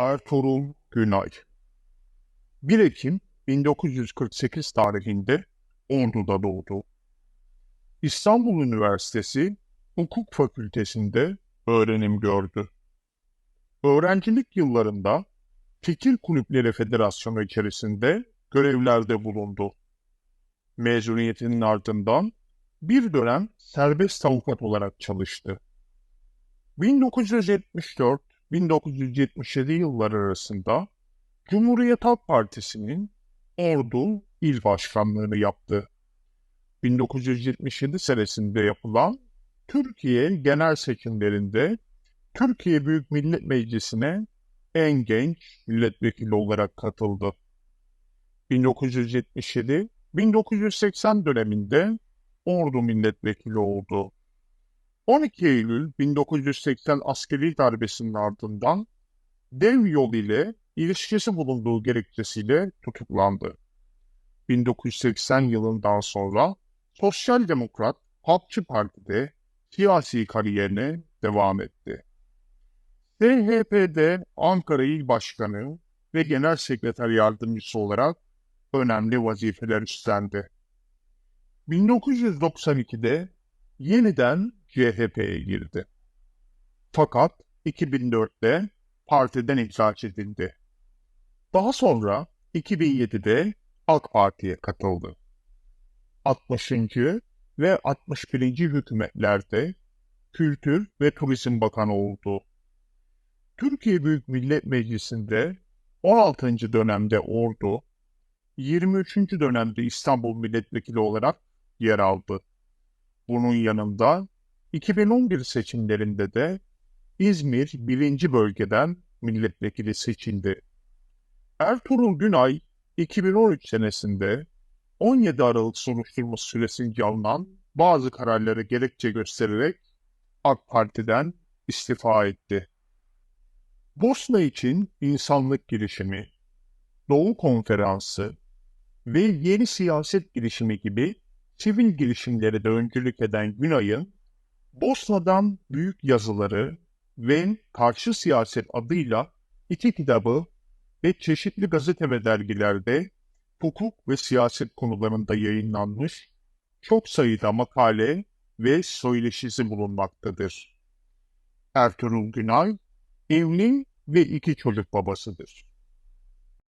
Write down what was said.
Ertuğrul Günay 1 Ekim 1948 tarihinde Ordu'da doğdu. İstanbul Üniversitesi Hukuk Fakültesi'nde öğrenim gördü. Öğrencilik yıllarında Fikir Kulüpleri Federasyonu içerisinde görevlerde bulundu. Mezuniyetinin ardından bir dönem serbest avukat olarak çalıştı. 1974-1977 yılları arasında Cumhuriyet Halk Partisi'nin Ordu İl Başkanlığını yaptı. 1977 senesinde yapılan Türkiye genel seçimlerinde Türkiye Büyük Millet Meclisi'ne en genç milletvekili olarak katıldı. 1977-1980 döneminde Ordu milletvekili oldu. 12 Eylül 1980 askeri darbesinin ardından dev yol ile ilişkisi bulunduğu gerekçesiyle tutuklandı. 1980 yılından sonra Sosyal Demokrat Halkçı Parti'de siyasi kariyerine devam etti. CHP'de Ankara İl Başkanı ve Genel Sekreter Yardımcısı olarak önemli vazifeler üstlendi. 1992'de yeniden CHP'ye girdi. Fakat 2004'te partiden ihraç edildi. Daha sonra 2007'de AK Parti'ye katıldı. 60. ve 61. hükümetlerde Kültür ve Turizm Bakanı oldu. Türkiye Büyük Millet Meclisi'nde 16. dönemde Ordu, 23. dönemde İstanbul Milletvekili olarak yer aldı. Bunun yanında 2011 seçimlerinde de İzmir 1. bölgeden milletvekili seçildi. Ertuğrul Günay 2013 senesinde 17 Aralık soruşturması süresince alınan bazı kararları gerekçe göstererek AK Parti'den istifa etti. Bosna için insanlık girişimi, Doğu Konferansı ve yeni siyaset girişimi gibi sivil girişimlere de öncülük eden Günay'ın Bosna'dan büyük yazıları ve karşı siyaset adıyla iki kitabı ve çeşitli gazete ve dergilerde hukuk ve siyaset konularında yayınlanmış çok sayıda makale ve söyleşisi bulunmaktadır. Ertuğrul Günay evli ve iki çocuk babasıdır.